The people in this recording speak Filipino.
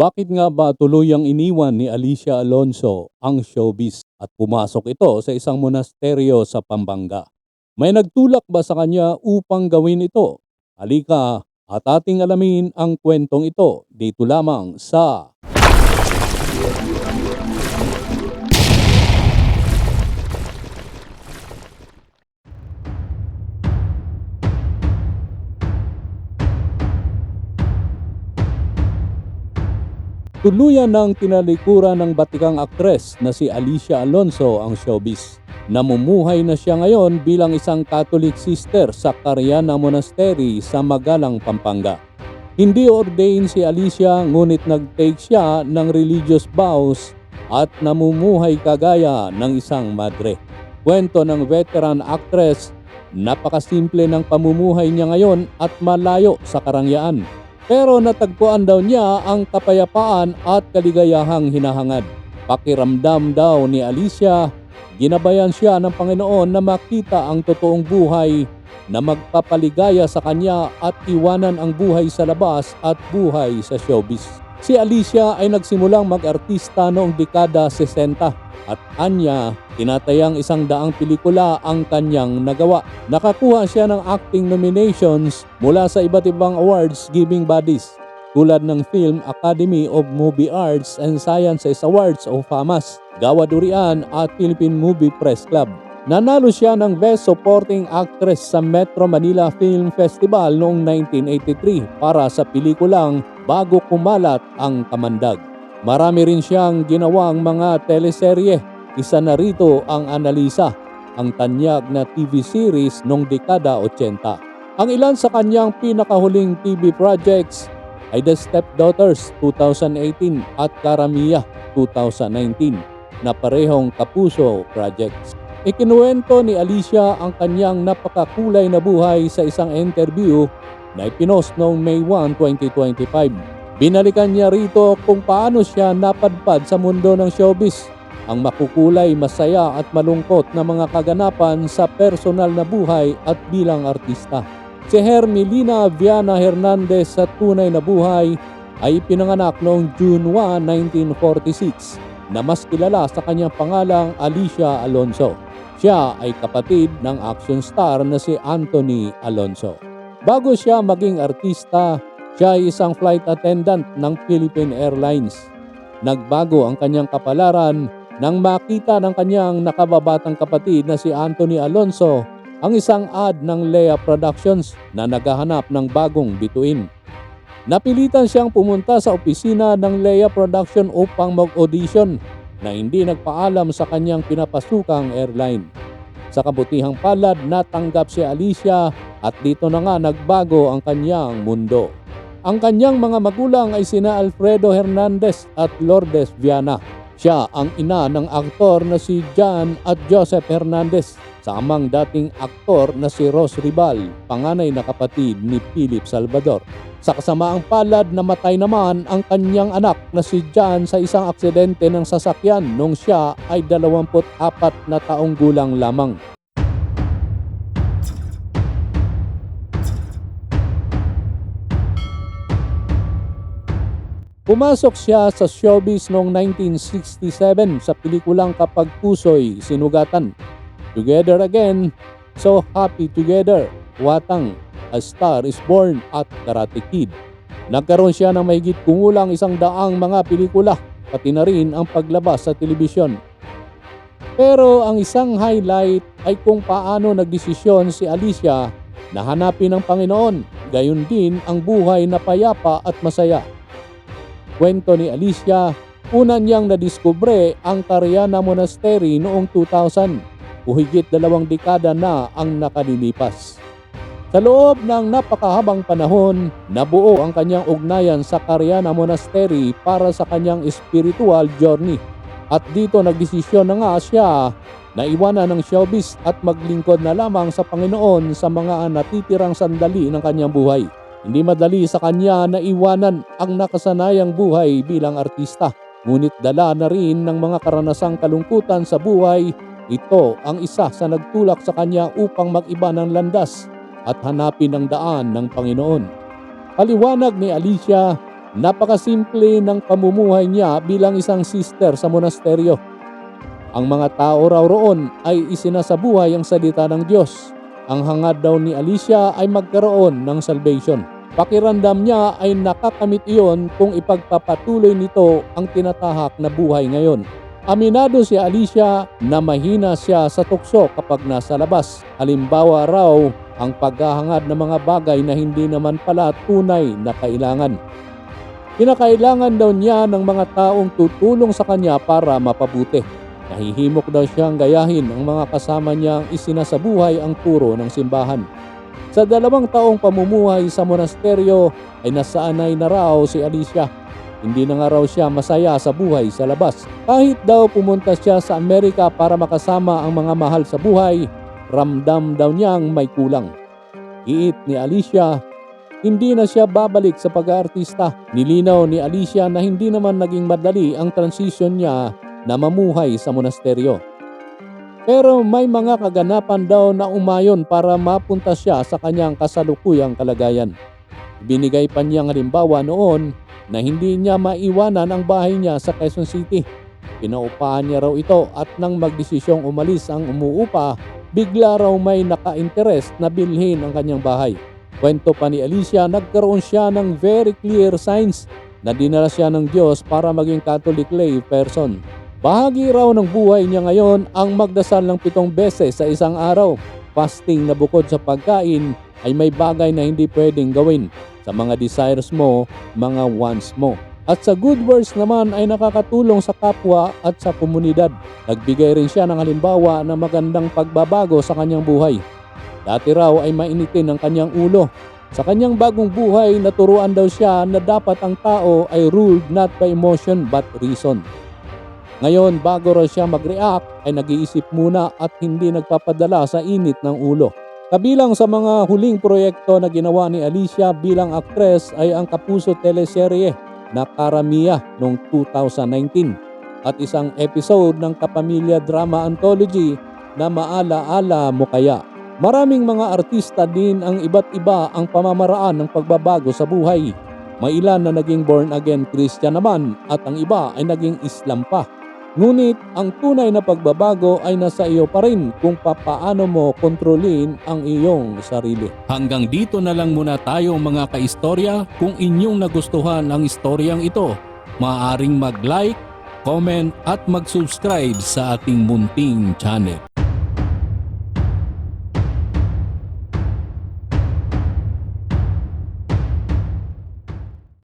Bakit nga ba tuluyang iniwan ni Alicia Alonso ang showbiz at pumasok ito sa isang monasteryo sa Pampanga? May nagtulak ba sa kanya upang gawin ito? Halika at ating alamin ang kwentong ito dito lamang sa Tuluyan ng tinalikuran ng batikang aktres na si Alicia Alonso ang showbiz. Namumuhay na siya ngayon bilang isang Catholic sister sa Cariana Monastery sa Magalang, Pampanga. Hindi ordained si Alicia ngunit nag-take siya ng religious vows at namumuhay kagaya ng isang madre. Kwento ng veteran actress, napakasimple ng pamumuhay niya ngayon at malayo sa karangyaan. Pero natagpuan daw niya ang kapayapaan at kaligayahang hinahangad. Pakiramdam daw ni Alicia, ginabayan siya ng Panginoon na makita ang totoong buhay na magpapaligaya sa kanya at iwanan ang buhay sa labas at buhay sa showbiz. Si Alicia ay nagsimulang mag-artista noong dekada 60 at anya tinatayang isang daang pelikula ang kanyang nagawa. Nakakuha siya ng acting nominations mula sa iba't ibang awards giving bodies tulad ng Film Academy of Movie Arts and Sciences Awards o FAMAS, Gawa Durian at Philippine Movie Press Club. Nanalo siya ng Best Supporting Actress sa Metro Manila Film Festival noong 1983 para sa pelikulang Bago Kumalat ang Kamandag. Marami rin siyang ginawang mga teleserye. Isa na rito ang Analisa, ang tanyag na TV series noong dekada 80. Ang ilan sa kanyang pinakahuling TV projects ay The Stepdaughters 2018 at Karamia 2019 na parehong kapuso projects. Ikinuwento ni Alicia ang kanyang napakakulay na buhay sa isang interview na ipinost noong May 1, 2025. Binalikan niya rito kung paano siya napadpad sa mundo ng showbiz, ang makukulay, masaya at malungkot na mga kaganapan sa personal na buhay at bilang artista. Si Hermelina Viana Hernandez sa tunay na buhay ay pinanganak noong June 1, 1946 na mas kilala sa kanyang pangalang Alicia Alonso. Siya ay kapatid ng action star na si Anthony Alonso. Bago siya maging artista, siya ay isang flight attendant ng Philippine Airlines. Nagbago ang kanyang kapalaran nang makita ng kanyang nakababatang kapatid na si Anthony Alonso ang isang ad ng Lea Productions na naghahanap ng bagong bituin. Napilitan siyang pumunta sa opisina ng Lea Production upang mag-audition na hindi nagpaalam sa kanyang pinapasukang airline. Sa kabutihang palad, natanggap si Alicia at dito na nga nagbago ang kanyang mundo. Ang kanyang mga magulang ay sina Alfredo Hernandez at Lourdes Viana. Siya ang ina ng aktor na si John at Joseph Hernandez sa amang dating aktor na si Ros Ribal, panganay na kapatid ni Philip Salvador. Sa kasamaang palad namatay naman ang kanyang anak na si John sa isang aksidente ng sasakyan nung siya ay 24 na taong gulang lamang. Pumasok siya sa showbiz noong 1967 sa pelikulang Kapag Puso'y Sinugatan. Together Again, So Happy Together, Watang, A Star is Born at Karate Kid. Nagkaroon siya ng mahigit kumulang isang daang mga pelikula, pati na rin ang paglabas sa telebisyon. Pero ang isang highlight ay kung paano nagdesisyon si Alicia na hanapin ang Panginoon, gayon din ang buhay na payapa at masaya. Kwento ni Alicia, una niyang nadiskubre ang Cariana Monastery noong 2000 o higit dalawang dekada na ang nakalilipas. Sa loob ng napakahabang panahon, nabuo ang kanyang ugnayan sa Cariana Monastery para sa kanyang spiritual journey. At dito nagdesisyon na nga siya na iwanan ng showbiz at maglingkod na lamang sa Panginoon sa mga natitirang sandali ng kanyang buhay. Hindi madali sa kanya na iwanan ang nakasanayang buhay bilang artista. Ngunit dala na rin ng mga karanasang kalungkutan sa buhay, ito ang isa sa nagtulak sa kanya upang mag-iba ng landas at hanapin ang daan ng Panginoon. Paliwanag ni Alicia, Napakasimple ng pamumuhay niya bilang isang sister sa monasteryo. Ang mga tao raw roon ay isinasabuhay ang salita ng Diyos. Ang hangad daw ni Alicia ay magkaroon ng salvation. Pakiramdam niya ay nakakamit iyon kung ipagpapatuloy nito ang tinatahak na buhay ngayon. Aminado si Alicia na mahina siya sa tukso kapag nasa labas. Halimbawa raw ang paghahangad ng mga bagay na hindi naman pala tunay na kailangan. Kinakailangan daw niya ng mga taong tutulong sa kanya para mapabuti. Nahihimok daw siyang gayahin ang mga kasama niyang isinasabuhay ang turo ng simbahan. Sa dalawang taong pamumuhay sa monasteryo ay nasaanay na raw si Alicia. Hindi na nga raw siya masaya sa buhay sa labas. Kahit daw pumunta siya sa Amerika para makasama ang mga mahal sa buhay, ramdam daw niyang may kulang. Iit ni Alicia, hindi na siya babalik sa pag-aartista. Nilinaw ni Alicia na hindi naman naging madali ang transition niya na mamuhay sa monasteryo. Pero may mga kaganapan daw na umayon para mapunta siya sa kanyang kasalukuyang kalagayan. Binigay pa niyang halimbawa noon na hindi niya maiwanan ang bahay niya sa Quezon City. Pinaupahan niya raw ito at nang magdesisyong umalis ang umuupa, bigla raw may naka-interest na bilhin ang kanyang bahay. Kwento pa ni Alicia, nagkaroon siya ng very clear signs na dinala siya ng Diyos para maging Catholic lay person. Bahagi raw ng buhay niya ngayon ang magdasal ng pitong beses sa isang araw. Fasting na bukod sa pagkain ay may bagay na hindi pwedeng gawin sa mga desires mo, mga wants mo. At sa good works naman ay nakakatulong sa kapwa at sa komunidad. Nagbigay rin siya ng halimbawa ng magandang pagbabago sa kanyang buhay. Dati raw ay mainitin ang kanyang ulo. Sa kanyang bagong buhay, naturuan daw siya na dapat ang tao ay ruled not by emotion but reason. Ngayon, bago raw siya mag-react, ay nag-iisip muna at hindi nagpapadala sa init ng ulo. Kabilang sa mga huling proyekto na ginawa ni Alicia bilang aktres ay ang Kapuso teleserye na Karamia noong 2019 at isang episode ng Kapamilya Drama Anthology na Maala-ala Mo Kaya. Maraming mga artista din ang iba't iba ang pamamaraan ng pagbabago sa buhay. May ilan na naging born again Christian naman at ang iba ay naging Islam pa. Ngunit ang tunay na pagbabago ay nasa iyo pa rin kung papaano mo kontrolin ang iyong sarili. Hanggang dito na lang muna tayo mga kaistorya. Kung inyong nagustuhan ang istoryang ito, maaaring mag-like, comment at mag-subscribe sa ating munting channel.